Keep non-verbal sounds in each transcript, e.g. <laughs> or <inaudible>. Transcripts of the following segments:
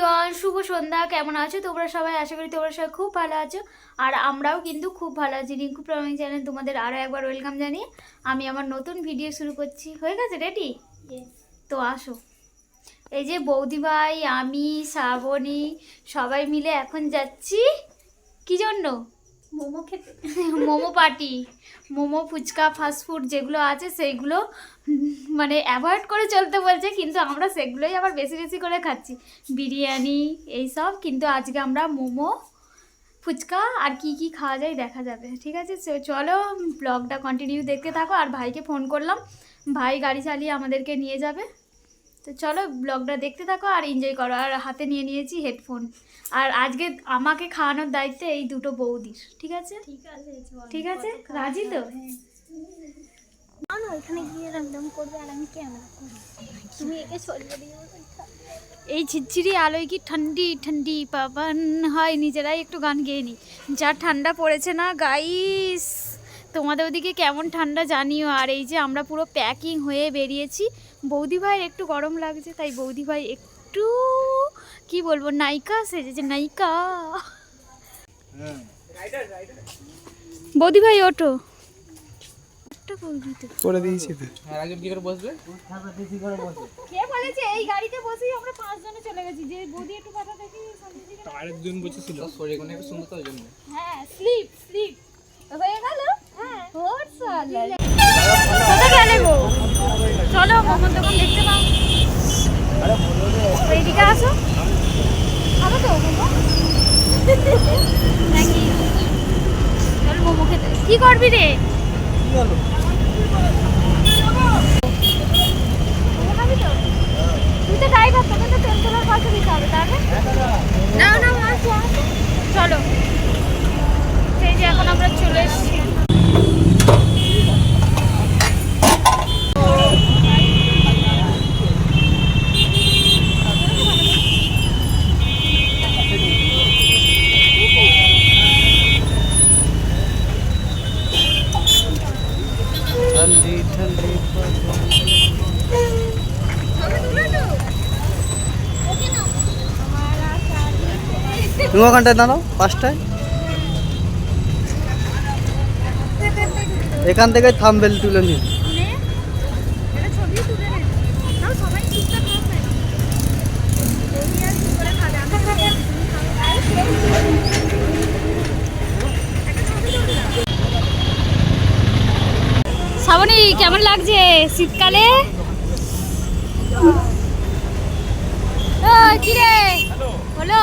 Everyone শুভ সন্ধ্যা। কেমন আছো? তোমরা সবাই আশা করি তোমরা সবাই খুব ভালো আছো। আর আমরাও কিন্তু খুব ভালো আছি। রিঙ্কু প্রমিং চ্যানেল তোমাদের আরও একবার ওয়েলকাম জানিয়ে আমি আমার নতুন ভিডিও শুরু করছি। হয়ে গেছে রেডি তো আসো। এই যে বৌদিভাই আমি শ্রাবণী সবাই মিলে এখন যাচ্ছি। কি জন্য? মোমো খেতে <laughs> momo party momo, fuchka fast food যেগুলো আছে সেইগুলো মানে অ্যাভয়েড করে চলতে বলছে, কিন্তু আমরা সেগুলোই আবার বেশি বেশি করে খাচ্ছি। বিরিয়ানি এইসব, কিন্তু আজকে আমরা মোমো, ফুচকা আর কি কি খাওয়া যায় দেখা যাবে, ঠিক আছে? চলো ব্লগটা কন্টিনিউ দেখতে থাকো, আর ভাইকে ফোন করলাম। ভাই গাড়ি চালিয়ে আমাদেরকে নিয়ে যাবে। তো চলো ব্লগটা দেখতে থাকো আর এনজয় করো। আর হাতে নিয়ে নিয়েছি হেডফোন আর আজকে আমাকে খাওয়ানোর দায়িত্বে এই দুটো বৌদির ঠিক আছে? ঠিক আছে ঠিক আছে? রাজি তো। না না ওইখানে গিয়ে রমদম করবে আর আমি ক্যামেরা তুমি একে চলবে দিয়ে এই ঝিরঝিরি আলোয় কি ঠান্ডি ঠান্ডি পাবান? হয় নিজেরাই একটু গান গেয়ে নি যা ঠান্ডা পড়েছে না গাইস তোমাদের ওদিকে কেমন ঠান্ডা জানিও। আর এই যে আমরা পুরো প্যাকিং হয়ে বেরিয়েছি। বৌদি ভাইয়ের একটু গরম লাগছে তাই বৌদি ভাই একটু কি বলব নায়িকা সেজেছে নায়িকা। বৌদি ভাই ওঠো। একটা বৌদি তো করে দিয়েছি তো। আর একজন কি করে বসবে? কে বলেছে? এই গাড়িতে বসেই আমরা পাঁচজনে চলে গেছি। যে বৌদি একটু কথা দেখি আরেকজন বসেছিল। তো শরীর সুন্দর তো জন্য। হ্যাঁ স্লিপ স্লিপ। হয়ে গেল? হ্যাঁ। চলো দোকান দেখতে পাও? এইদিকে আসো। খাব তো মোমো নাকি? চল মোমো খেতে। কি করবি রে? তুই তো ড্রাইভার তো তেল তোলার পয়সা দিতে হবে, তাহলে? না না চলো। তুমি ওখানটায় দাঁড়াও পাঁচটায় এখান থেকে থামবেল তুলে নিন। শ্রাবণী কেমন লাগছে শীতকালে? ওই, কি রে হলো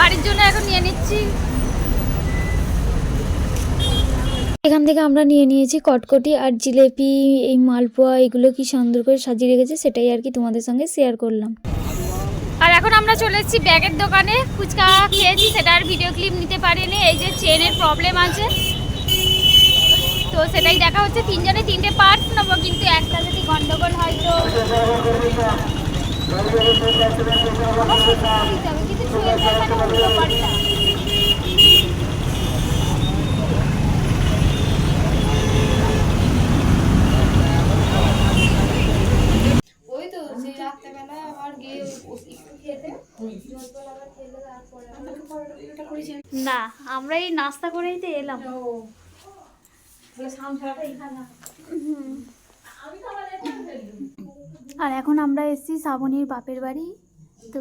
বাড়ির জন্য এখন নিয়ে নিচ্ছি। এখান থেকে আমরা নিয়ে নিয়েছি কটকটি আর জিলেপি এই মালপোয়া এগুলো কি সুন্দর করে সাজিয়ে রেখেছে সেটাই আর কি তোমাদের সঙ্গে শেয়ার করলাম। আর এখন আমরা চলে এসেছি ব্যাগের দোকানে। ফুচকা খেয়েছি সেটার ভিডিও ক্লিপ নিতে পারিনি। এই যে চেনের প্রবলেম আছে। তো সেটাই দেখা হচ্ছে। তিনজনে তিনটে পার্টস নেব কিন্তু একটা না আমরা এই নাস্তা করেই তো এলাম। আর এখন আমরা এসেছি শ্রাবণীর বাপের বাড়ি। তো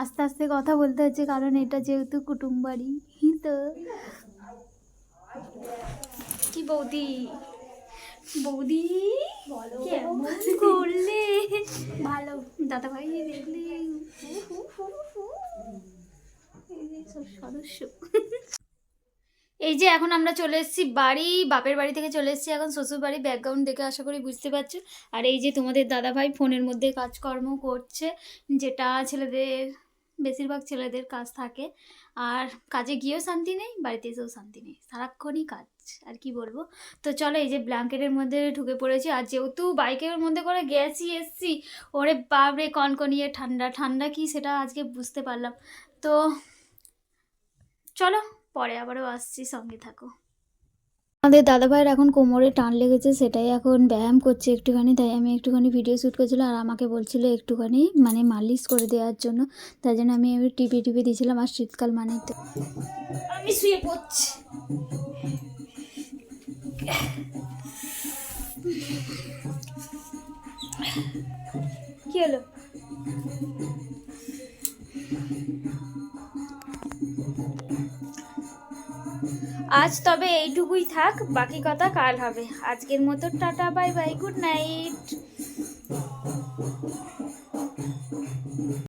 আস্তে আস্তে কথা বলতে হচ্ছে, কারণ এটা যেহেতু কুটুম বাড়ি, তো কি বৌদি? বৌদি করলে? ভালো। দাদা ভাই দেখলে সদস্য। এই যে এখন আমরা চলে এসেছি বাড়ি, বাপের বাড়ি থেকে চলে এসেছি এখন শ্বশুর বাড়ি। ব্যাকগ্রাউন্ড দেখে আশা করি বুঝতে পারছ। আর এই যে তোমাদের দাদা ভাই ফোনের মধ্যে কাজকর্ম করছে, যেটা ছেলেদের, বেশিরভাগ ছেলেদের কাজ থাকে। আর কাজে গিয়েও শান্তি নেই, বাড়িতে এসেও শান্তি নেই। সারাক্ষণই কাজ, আর কি বলব? তো চলো এই যে ব্ল্যাঙ্কেটের মধ্যে ঢুকে পড়েছি। আর যেহেতু বাইকের মধ্যে করে গেছি, এসছি, ওরে বাপরে, কনকনিয়ে ঠান্ডা। ঠান্ডা কি সেটা আজকে বুঝতে পারলাম। তো চলো পরে আবারও আসছি সঙ্গে থাকো। আমাদের দাদাভাইয়ের এখন কোমরে টান লেগেছে সেটাই এখন ব্যায়াম করছে একটুখানি তাই আমি একটুখানি ভিডিও শ্যুট করছিলাম আর আমাকে বলছিল একটুখানি মানে মালিশ করে দেওয়ার জন্য তাই জন্য আমি টিপি টিপি দিয়েছিলাম আর শীতকাল মানে তো। আমি শুয়ে পড়ছি। কি হলো? আজ তবে এইটুকুই থাক, বাকি কথা কাল হবে। আজকের মতো tata, bye bye, good night.